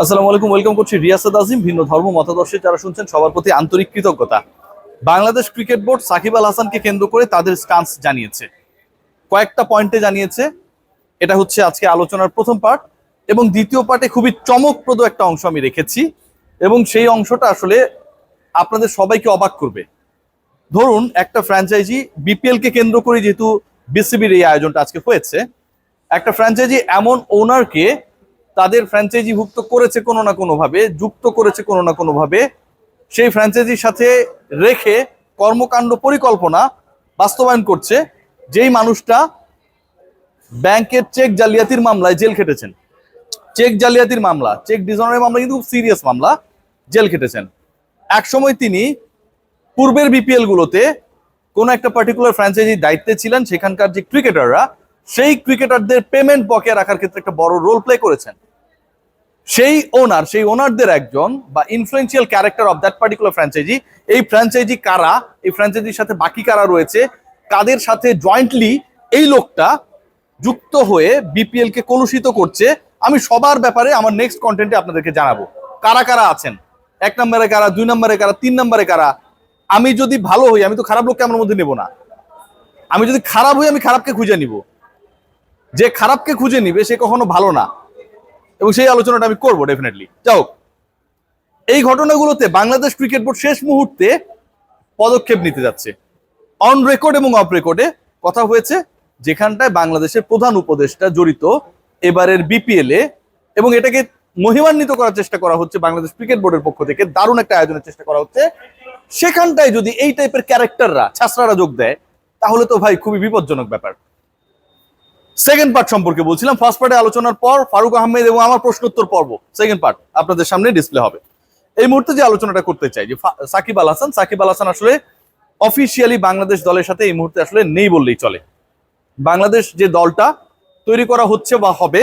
আসসালামু আলাইকুম, ওয়েলকাম করছি রিয়াসাদ আজিম, ভিন্ন ধর্ম মতাদর্শে যারা শুনছেন সবার প্রতি আন্তরিক কৃতজ্ঞতা। বাংলাদেশ ক্রিকেট বোর্ড সাকিব আল হাসানকে কেন্দ্র করে তাদের স্টান্স জানিয়েছে। কয়েকটা পয়েন্টে জানিয়েছে, এটা হচ্ছে আজকে আলোচনার প্রথম পার্ট এবং দ্বিতীয় পার্টে খুবই চমকপ্রদ একটা অংশ আমি রেখেছি, এবং সেই অংশটা আসলে আপনাদের সবাইকে অবাক করবে। ধরুন, একটা ফ্র্যাঞ্চাইজি বিপিএল কে কেন্দ্র করে যেহেতু বিসিবির এই আয়োজনটা আজকে হয়েছে, একটা ফ্র্যাঞ্চাইজি এমন ওনারকে তাদের ফ্র্যাঞ্চাইজি ভুক্ত করেছে কোনো না কোনোভাবে, যুক্ত করেছে কোনো না কোনোভাবে, সেই ফ্র্যাঞ্চাইজির সাথে রেখে কর্মকাণ্ড পরিকল্পনা বাস্তবায়ন করছে, যেই মানুষটা ব্যাংকের চেক জালিয়াতির মামলায় জেল খেটেছেন। চেক জালিয়াতির মামলা, চেক ডিজনের মামলা কিন্তু খুব সিরিয়াস মামলা, জেল খেটেছেন। একসময় তিনি পূর্বের বিপিএল গুলোতে কোন একটা পার্টিকুলার ফ্র্যাঞ্চাইজির দায়িত্বে ছিলেন, সেখানকার যে ক্রিকেটাররা সেই ক্রিকেটারদের পেমেন্ট বকেয়া রাখার ক্ষেত্রে একটা বড় রোল প্লে করেছেন। সেই ওনার সেই ওনারদের একজন বা influential character of that particular franchise এই ফ্র্যাঞ্চাইজি কারা? এই ফ্র্যাঞ্চাইজির সাথে বাকি কারা রয়েছে? কাদের সাথে জয়েন্টলি এই লোকটা যুক্ত হয়ে বিপিএল কে কলুষিত করছে? আমি সবার ব্যাপারে আমার নেক্সট কন্টেন্টে আপনাদেরকে জানাব। কারা কারা আছেন? এক নম্বরে কারা? দুই নম্বরে কারা? তিন নম্বরে কারা? আমি যদি ভালো হই, আমি তো খারাপ লোককে আমার মধ্যে নেব না। আমি যদি খারাপ হই, আমি খারাপকে খুঁজে নিব। যে খারাপকে খুঁজে নিবে, সে কখনো ভালো না। এবং সেই আলোচনাটা আমি করব ডেফিনেটলি যাও এই ঘটনাগুলোতে বাংলাদেশ ক্রিকেট বোর্ড শেষ মুহূর্তে পদক্ষেপ নিতে যাচ্ছে। অন রেকর্ড এবং অফ রেকর্ডে কথা হয়েছে, যেখানটায় বাংলাদেশের প্রধান উপদেষ্টা জড়িত এবারের বিপিএল এ, এবং এটাকে মহিমান্বিত করার চেষ্টা করা হচ্ছে বাংলাদেশ ক্রিকেট বোর্ডের পক্ষ থেকে। দারুণ একটা আয়োজনের চেষ্টা করা হচ্ছে। সেখানটায় যদি এই টাইপের ক্যারেক্টাররা ছাত্ররা যোগ দেয়, তাহলে তো ভাই খুবই বিপজ্জনক ব্যাপার। সেকেন্ড পার্ট সম্পর্কে বলছিলাম। ফার্স্ট পার্টে আলোচনার পর ফারুক আহমেদ এবং আমার প্রশ্নোত্তর পর্ব সেকেন্ড পার্ট আপনাদের সামনে ডিসপ্লে হবে। এই মুহূর্তে যে আলোচনাটা করতে চাই, যে সাকিব আল হাসান, সাকিব আল হাসান আসলে অফিসিয়ালি বাংলাদেশ দলের সাথে এই মুহূর্তে আসলে নেই বললেই চলে। বাংলাদেশ যে দলটা তৈরি করা হচ্ছে বা হবে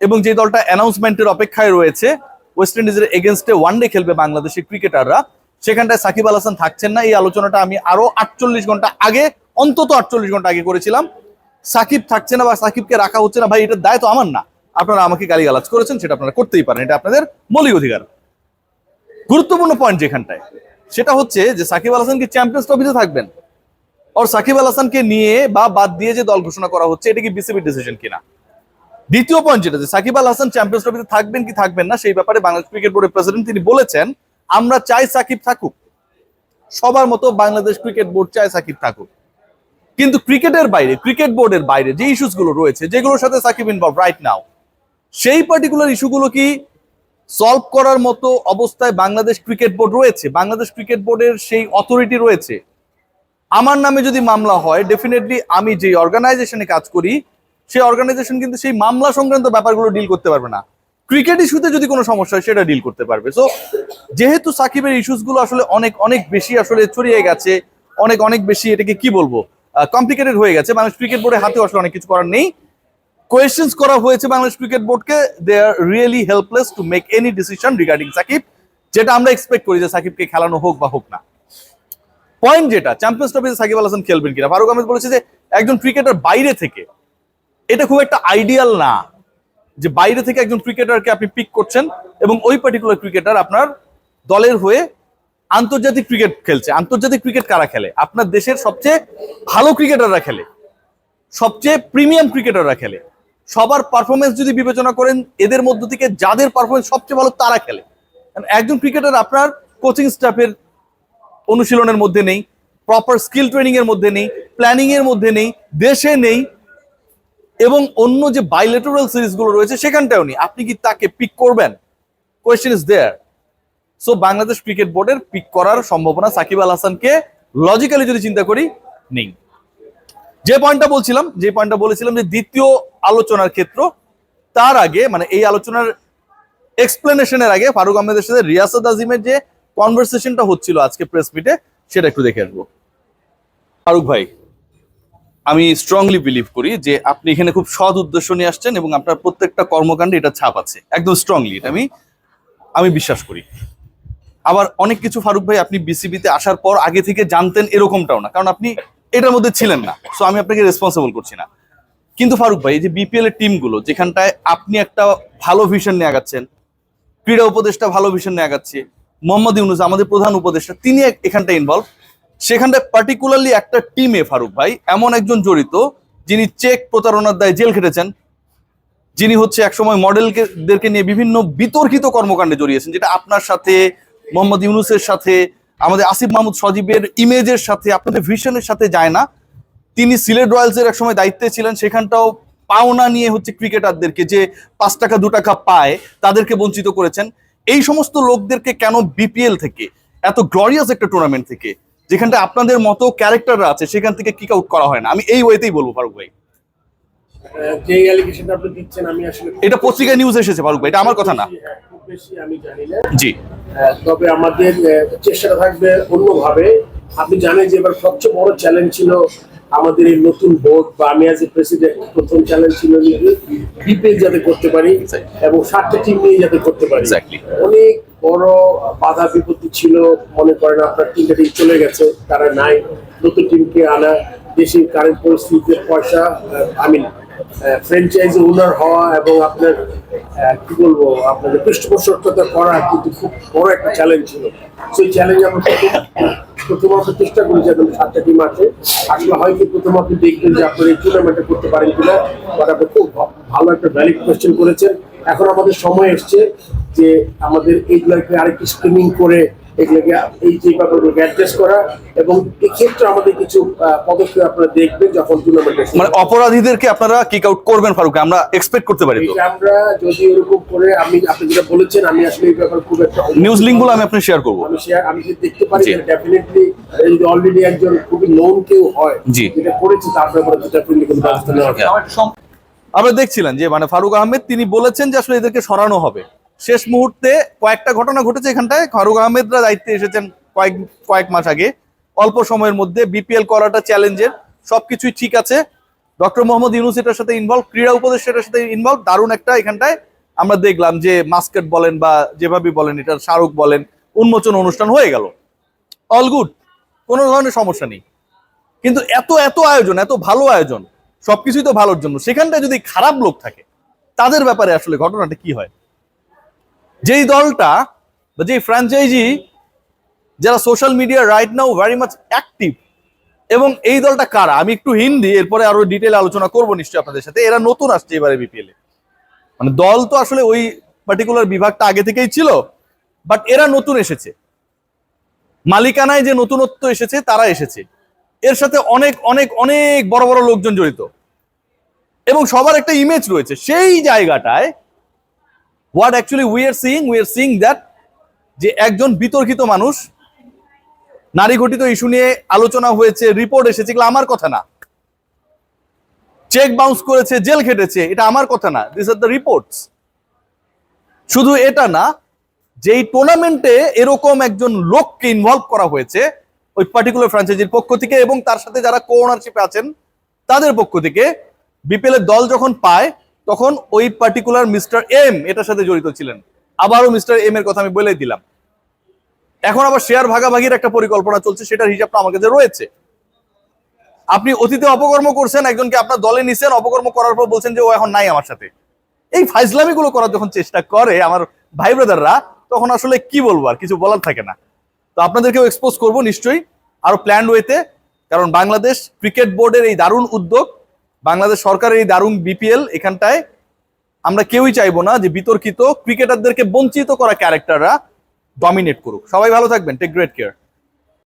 এবং যে দলটা অ্যানাউন্সমেন্টের অপেক্ষায় রয়েছে ওয়েস্ট ইন্ডিজের এগেনস্টে ওয়ানডে খেলবে বাংলাদেশের ক্রিকেটাররা সেখানটায় সাকিব আল হাসান থাকছেন না। এই আলোচনাটা আমি আরও আটচল্লিশ ঘণ্টা আগে, অন্তত আটচল্লিশ ঘণ্টা আগে করেছিলাম। সাকিব থাকছে না বা সাকিবকে রাখা হচ্ছে না, ভাই এটার দায় তো আমার না। আপনারা আমাকে গালিগালাজ করেছেন, সেটা আপনারা করতেই পারেন, এটা আপনাদের মৌলিক অধিকার। গুরুত্বপূর্ণ পয়েন্ট যেখানটায়, সেটা হচ্ছে যে সাকিব আল হাসান কি চ্যাম্পিয়ন্স ট্রফিতে থাকবেন। আর সাকিব আল হাসানকে নিয়ে বা বাদ দিয়ে যে দল ঘোষণা করা হচ্ছে, এটা কি বিসিবির ডিসিশন কিনা? দ্বিতীয় পয়েন্ট যেটা, যে সাকিব আল হাসান চ্যাম্পিয়ন্স ট্রফিতে থাকবেন কি থাকবেন না, সেই ব্যাপারে বাংলাদেশ ক্রিকেট বোর্ডের প্রেসিডেন্ট তিনি বলেছেন, আমরা চাই সাকিব থাকুক। সবার মতো বাংলাদেশ ক্রিকেট বোর্ড চায় সাকিব থাকুক। কিন্তু ক্রিকেটের বাইরে, ক্রিকেট বোর্ডের বাইরে যে ইস্যুসগুলো রয়েছে, যেগুলোর সাথে সাকিব ইনভলভ রাইট নাও সেই পার্টিকুলার ইস্যুগুলো কি সলভ করার মতো অবস্থায় বাংলাদেশ ক্রিকেট বোর্ড রয়েছে? বাংলাদেশ ক্রিকেট বোর্ডের সেই অথরিটি রয়েছে? আমার নামে যদি মামলা হয় ডেফিনেটলি আমি যে অর্গানাইজেশনে কাজ করি, সেই অর্গানাইজেশন কিন্তু সেই মামলা সংক্রান্ত ব্যাপারগুলো ডিল করতে পারবে না। ক্রিকেট ইস্যুতে যদি কোনো সমস্যা হয়, সেটা ডিল করতে পারবে। সো যেহেতু সাকিবের ইস্যুসগুলো আসলে অনেক অনেক বেশি আসলে ছড়িয়ে গেছে, অনেক অনেক বেশি এটাকে কি বলব? কমপ্লিকেটেড হয়ে গেছে। বাংলাদেশ ক্রিকেট বোর্ডের হাতে আসলে অনেক কিছু করার নেই। কোয়েশ্চেন্স করা হয়েছে বাংলাদেশ ক্রিকেট বোর্ডকে they are really helpless to make any decision regarding Shakib যেটা আমরা এক্সপেক্ট করি যে সাকিবকে খেলানো হোক বা হোক না। পয়েন্ট যেটা চ্যাম্পিয়ন্স ট্রফিতে সাকিব আল হাসান খেলবেন কিনা? ফারুক আহমেদ বলেছে যে একজন ক্রিকেটার বাইরে থেকে, এটা খুব একটা আইডিয়াল না যে বাইরে থেকে একজন ক্রিকেটারকে আপনি পিক করছেন এবং ওই পার্টিকুলার ক্রিকেটার আপনার দলের হয়ে আন্তর্জাতিক ক্রিকেট খেলছে। আন্তর্জাতিক ক্রিকেট কারা খেলে? আপনার দেশের সবচেয়ে ভালো ক্রিকেটাররা খেলে। সবচেয়ে প্রিমিয়াম ক্রিকেটাররা খেলে। সবার পারফরমেন্স যদি বিবেচনা করেন, এদের মধ্য থেকে যাদের পারফরমেন্স সবচেয়ে ভালো তারা খেলে। একজন ক্রিকেটার আপনার কোচিং স্টাফের অনুশীলনের মধ্যে নেই প্রপার স্কিল ট্রেনিং এর মধ্যে নেই প্ল্যানিং এর মধ্যে নেই, দেশে নেই, এবং অন্য যে বাইলেটারাল সিরিজগুলো রয়েছে, সেখানটাও নেই। আপনি কি তাকে পিক করবেন? Question is there so Bangladesh cricket বোর্ডের পিক করার সম্ভাবনা সাকিব আল হাসানকে লজিক্যালি যদি চিন্তা করি, নেই। যে পয়েন্টটা বলছিলাম, যে পয়েন্টটা বলেছিলাম যে দ্বিতীয় আলোচনার ক্ষেত্র, তার আগে মানে এই আলোচনার এক্সপ্লেনেশনের আগে ফারুক আহমেদের সাথে রিয়াসাদ আজিমের যে কনভারসেশনটা হচ্ছিল আজকে প্রেস মিটে সেটা একটু দেখে আসব। ফারুক ভাই, আমি স্ট্রংলি বিলিভ করি যে আপনি এখানে খুব সৎ উদ্দেশ্য নিয়ে আসছেন এবং আপনার প্রত্যেকটা কর্মকাণ্ডে এটা ছাপ আছে। একদম স্ট্রংলি এটা আমি আমি বিশ্বাস করি। আবার অনেক কিছু ফারুক ভাই আপনি বিসিবিতে আসার পর আগে থেকে জানতেন এরকমটাও না, কারণ আপনি এটার মধ্যে ছিলেন না। সো আমি আপনাকে রেসপন্সিবল করছি না। কিন্তু ফারুক ভাই যে বিপিএল এর টিমগুলো যেখানটায় আপনি একটা ভালো ভিশন নিয়ে আগাচ্ছেন, ক্রীড়া উপদেষ্টা ভালো ভিশন নিয়ে আগাচ্ছে, মোহাম্মদ ইউনুস, আমাদের প্রধান উপদেষ্টা, তিনি এখানটা ইনভলভ সেখানটায় পার্টিকুলারলি একটা টিমে ফারুক ভাই, এমন একজন জড়িত, যিনি চেক প্রতারণার দায়ে জেল খেটেছেন। যিনি হচ্ছে একসময় মডেলদেরকে নিয়ে বিভিন্ন বিতর্কিত কর্মকাণ্ডে জড়িয়েছেন, যেটা আপনার সাথে মোহাম্মদ ইউনুসের সাথে, আমাদের আসিফ মাহমুদ সজীবের ইমেজের সাথে, আপনাদের ভিশনের সাথে যায় না। তিনি সিলেট রয়্যালসের এক সময় দায়িত্বে ছিলেন, সেখানটাও পাওনা নিয়ে হচ্ছে ক্রিকেটারদেরকে যে পাঁচ টাকা, দু টাকা পায়, তাদেরকে বঞ্চিত করেছেন। এই সমস্ত লোকদেরকে কেন বিপিএল থেকে, এত গ্লোরিয়াস একটা টুর্নামেন্ট থেকে যেখানটা আপনাদের মতো ক্যারেক্টাররা আছে, সেখান থেকে কিক আউট করা হয় না? আমি এই ওয়েতেই বলব, ফারুক ভাই। যে অ্যালিগেশনটা আপনি দিচ্ছেন আমি আসলে এটা পত্রিকায় নিউজ এসেছে ফারুক ভাই এটা আমার কথা না। বেশি, হ্যাঁ, খুব বেশি আমি জানি না। জি। তবে আমাদের চেষ্টাটা থাকবে অন্যভাবে। আপনি জানেন যে এবার সবচেয়ে বড় চ্যালেঞ্জ ছিল আমাদের এই নতুন বোর্ড বা আমি এ প্রেসিডেন্ট প্রথম চ্যালেঞ্জ ছিল যে বিপিএল যাতে করতে পারি এবং সাতটা টিম নিয়ে যাতে করতে পারি। অনেক বড় বাধা বিপত্তি ছিল মনে করেন আপনার তিনটা টিম চলে গেছে তারা নাই। নতুন টিমকে আনা দেশের কারেন্ট পরিস্থিতিতে পয়সা আমি ফ্র্যাঞ্চাইজি ওনার হওয়া এবং আপনার কি বলব, আপনাদের পৃষ্ঠপোষকতা করা কিন্তু খুব বড় একটা চ্যালেঞ্জ ছিল। সেই চ্যালেঞ্জ আমরা প্রথম প্রথমত চেষ্টা করি যাতে সাতটা টিম আছে। আসলে হয়তো প্রথম আপনি দেখবেন যে আপনার এই টুর্নামেন্টে করতে পারেন কিনা। বাট আপনি খুব ভালো একটা ভ্যালিড কোয়েশ্চেন করেছেন। এখন আমাদের সময় এসছে যে আমাদের এইগুলোকে আরেকটু স্ক্রিনিং করে এগুলোকে এই যে ব্যাপারগুলোকে অ্যাডজাস্ট করা এবং এক্ষেত্রে আমাদের কিছু পদক্ষেপ আপনারা দেখবেন যখন টুর্নামেন্টে মানে অপরাধীদেরকে আপনারা কিক আউট করবেন ফারুক আমরা এক্সপেক্ট করতে পারি আমরা যদি এরকম করে আমি আপনি যেটা বলেছেন আমি আসলে এই ব্যাপারে খুব একটা নিউজ লিঙ্কগুলো আমি আপনি শেয়ার করব। আমি শেয়ার আমি যদি দেখতে পারি। ডেফিনেটলি যদি অলরেডি একজন খুবই নোন কেউ হয় যেটা করেছে তার ব্যাপারে ডেফিনেটলি কোনো ব্যবস্থা নেওয়া আমরা দেখছিলেন যে মানে ফারুক আহমেদ তিনি বলেছেন যে আসলে এদেরকে সরানো হবে। শেষ মুহূর্তে কয়েকটা ঘটনা ঘটেছে এখানটায়। ফারুক আহমেদরা দায়িত্বে এসেছেন কয়েক কয়েক মাস আগে। অল্প সময়ের মধ্যে বিপিএল করাটা চ্যালেঞ্জের। সবকিছুই ঠিক আছে। ডক্টর মোহাম্মদ ইউনুস এটার সাথে ইনভলভ ক্রীড়া উপদেষ্টা এটার সাথে ইনভলভ দারুণ একটা এখানটায় আমরা দেখলাম যে মাস্কেট বলেন বা যেভাবে বলেন, এটা শাহরুখ বলেন, উন্মোচন অনুষ্ঠান হয়ে গেল। অল গুড কোনো ধরনের সমস্যা নেই। কিন্তু এত এত আয়োজন, এত ভালো আয়োজন, সবকিছুই তো ভালোর জন্য। সেখানটায় যদি খারাপ লোক থাকে, তাদের ব্যাপারে আসলে ঘটনাটা কি হয়? যেই দলটা বা যেই ফ্র্যাঞ্চাইজি যারা social media right now very much active এবং এই দলটা কারা? আমি একটু হিন্দি, এরপরে আরও ডিটেল আলোচনা করব নিশ্চয়ই আপনাদের সাথে। এরা নতুন আসছে এবারে বিপিএল এ মানে দল তো আসলে ওই পার্টিকুলার বিভাগটা আগে থেকেই ছিল বাট এরা নতুন এসেছে। মালিকানায় যে নতুনত্ব এসেছে, তারা এসেছে। এর সাথে অনেক অনেক অনেক বড় বড় লোকজন জড়িত। এবং সবার একটা ইমেজ রয়েছে। সেই জায়গাটায় what actually we are seeing we are seeing that যে একজন বিতর্কিত মানুষ, নারী ঘটিত ইস্যু নিয়ে আলোচনা হয়েছে রিপোর্ট এসেছে, এগুলো আমার কথা না। চেক বাউন্স করেছে, জেল খেটেছে, এটা আমার কথা না দিস আর দ্য রিপোর্টস শুধু এটা না, যেই টুর্নামেন্টে এরকম একজন লোককে ইনভলভ করা হয়েছে, ওই পার্টিকুলার ফ্র্যাঞ্চাইজির পক্ষ থেকে এবং তার সাথে যারা কো ওনারশিপে আছেন, তাদের পক্ষ থেকে বিপিএল দল যখন পায় তখন ওই পার্টিকুলার মিস্টার এম এটার সাথে জড়িত ছিলেন। আবারও মিস্টার এম এর কথা আমি বলে দিলাম। এখন আবার শেয়ার ভাগাভাগির একটা পরিকল্পনা চলছে, সেটার হিসাবটা আমার কাছে রয়েছে। আপনি অতীতে অপকর্ম করছেন, একজনকে আপনার দলে নিছেন, অপকর্ম করার পর বলছেন যে ও এখন নাই আমার সাথে। এই ফাইজলামি গুলো করার যখন চেষ্টা করে আমার ভাই ব্রাদাররা, তখন আসলে কি বলব আর, কিছু বলার থাকে না। তো আপনাদেরকেও এক্সপোজ করব নিশ্চয়ই, আরও প্ল্যান ওয়েতে কারণ বাংলাদেশ ক্রিকেট বোর্ডের এই দারুণ উদ্যোগ বাংলাদেশ সরকারের এই দারুণ বিপিএল এখানটায় আমরা কেউই চাইব না যে বিতর্কিত ক্রিকেটারদেরকে বঞ্চিত করা ক্যারেক্টাররা ডমিনেট করুক। সবাই ভালো থাকবেন। Take great care